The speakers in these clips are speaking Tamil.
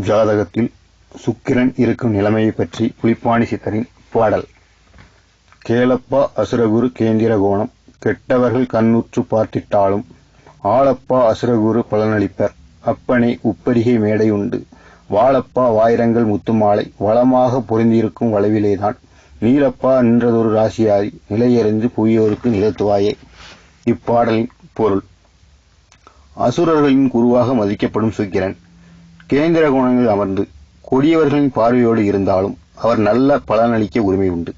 ஜாதகத்தில் சுக்கிரன் இருக்கும் நிலைமையைப் பற்றி புலிப்பாணி சித்தரின் பாடல். கேளப்பா அசுரகுரு கேந்திர கோணம் கெட்டவர்கள் கண்ணுற்று பார்த்திட்டாலும் ஆளப்பா அசுரகுரு பலனளிப்பர். அப்பனே உப்பரிகை மேடை உண்டு. வாழப்பா வாயிரங்கள் முத்துமாலை வளமாக பொருந்தியிருக்கும் வளவிலேதான் நீலப்பா நின்றதொரு ராசியாரி. நிலையறிந்து புவியோருக்கு நிலத்துவாயே. இப்பாடலின் பொருள். அசுரர்களின் குருவாக மதிக்கப்படும் சுக்கிரன். கேந்திர கோணங்களில் அமர்ந்து கொடியவர்களின் பார்வையோடு இருந்தாலும் அவர் நல்ல பலனளிக்க உரிமை உண்டு.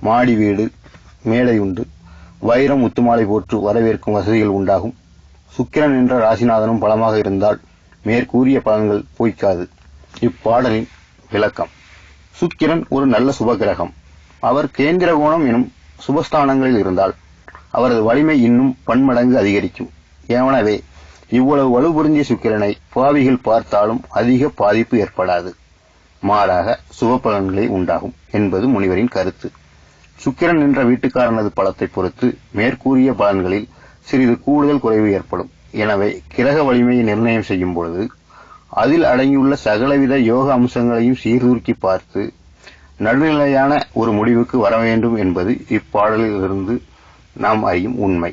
மாடி வீடு மேடை உண்டு. வைரம் முத்துமாலை போற்று வரவேற்கும் வசதிகள் உண்டாகும். சுக்கிரன் என்ற ராசிநாதனும் பலமாக இருந்தால் மேற்கூறிய பலன்கள் பொய்க்காது. இப்பாடலின் விளக்கம். சுக்கிரன் ஒரு நல்ல சுபகிரகம். அவர் கேந்திர கோணம் எனும் சுபஸ்தானங்களில் இருந்தால் அவரது வலிமை இன்னும் பன்மடங்கு அதிகரிக்கும். ஏவனவே இவ்வளவு வலுபொருந்திய சுக்கிரனை பாவிகள் பார்த்தாலும் அதிக பாதிப்பு ஏற்படாது. மாறாக சுபபலன்களே உண்டாகும் என்பது முனிவரின் கருத்து. சுக்கிரன் என்ற வீட்டுக்காரனது பலத்தை பொறுத்து மேற்கூறிய பலன்களில் சிறிது கூடுதல் குறைவு ஏற்படும். எனவே கிரக வலிமையை நிர்ணயம் செய்யும் பொழுது அதில் அடங்கியுள்ள சகலவித யோக அம்சங்களையும் சீர்தூக்கி பார்த்து நடுநிலையான ஒரு முடிவுக்கு வர வேண்டும் என்பது இப்பாடலிலிருந்து நாம் அறியும் உண்மை.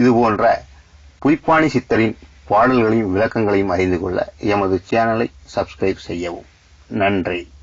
இது போன்ற சித்தரின் பாடல்களையும் விளக்கங்களையும் அறிந்து கொள்ள எமது சேனலை சப்ஸ்கிரைப் செய்யவும். நன்றி.